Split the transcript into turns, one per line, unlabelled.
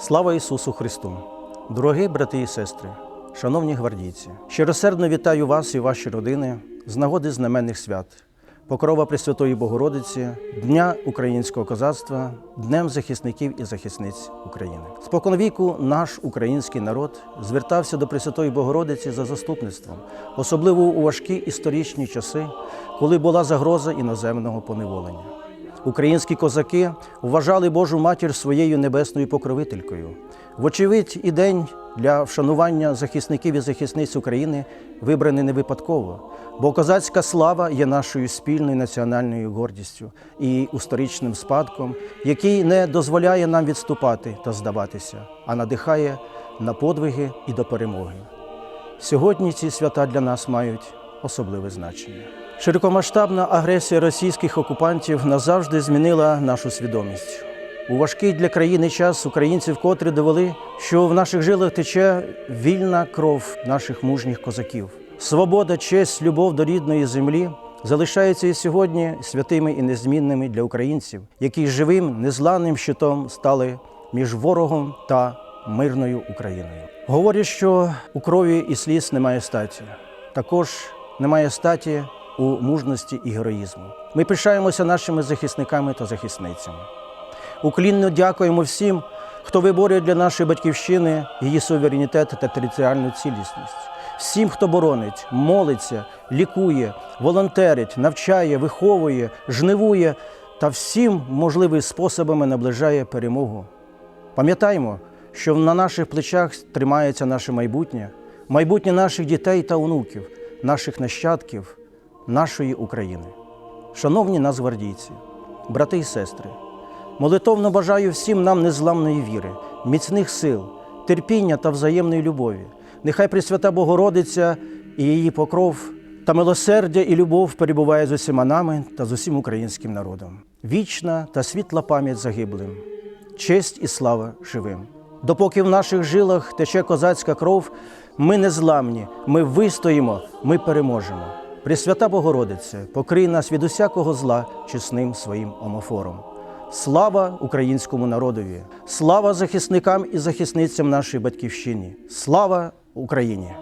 Слава Ісусу Христу! Дорогі брати і сестри, шановні гвардійці, щиросердно вітаю вас і ваші родини з нагоди знаменних свят, Покрова Пресвятої Богородиці, Дня українського козацтва, Днем захисників і захисниць України. Споконвіку наш український народ звертався до Пресвятої Богородиці за заступництвом, особливо у важкі історичні часи, коли була загроза іноземного поневолення. Українські козаки вважали Божу матір своєю небесною покровителькою. Вочевидь, і день для вшанування захисників і захисниць України вибраний не випадково, бо козацька слава є нашою спільною національною гордістю і історичним спадком, який не дозволяє нам відступати та здаватися, а надихає на подвиги і до перемоги. Сьогодні ці свята для нас мають особливе значення. Широкомасштабна агресія російських окупантів назавжди змінила нашу свідомість. У важкий для країни час українці вкотре довели, що в наших жилах тече вільна кров наших мужніх козаків. Свобода, честь, любов до рідної землі залишаються і сьогодні святими і незмінними для українців, які живим незламним щитом стали між ворогом та мирною Україною. Говорять, що у крові і сліз немає статі. Також немає статі у мужності і героїзму. Ми пишаємося нашими захисниками та захисницями. Уклінно дякуємо всім, хто виборює для нашої батьківщини її суверенітет та територіальну цілісність. Всім, хто боронить, молиться, лікує, волонтерить, навчає, виховує, жнивує та всім можливими способами наближає перемогу. Пам'ятаймо, що на наших плечах тримається наше майбутнє, майбутнє наших дітей та онуків, наших нащадків, нашої України. Шановні нацгвардійці, брати і сестри, молитовно бажаю всім нам незламної віри, міцних сил, терпіння та взаємної любові. Нехай Пресвята Богородиця і її покров та милосердя і любов перебуває з усіма нами та з усім українським народом. Вічна та світла пам'ять загиблим, честь і слава живим. Допоки в наших жилах тече козацька кров, ми не зламні, ми вистоїмо, ми переможемо. Пресвята Богородице, покрий нас від усякого зла чесним своїм омофором. Слава українському народові! Слава захисникам і захисницям нашої батьківщини! Слава Україні!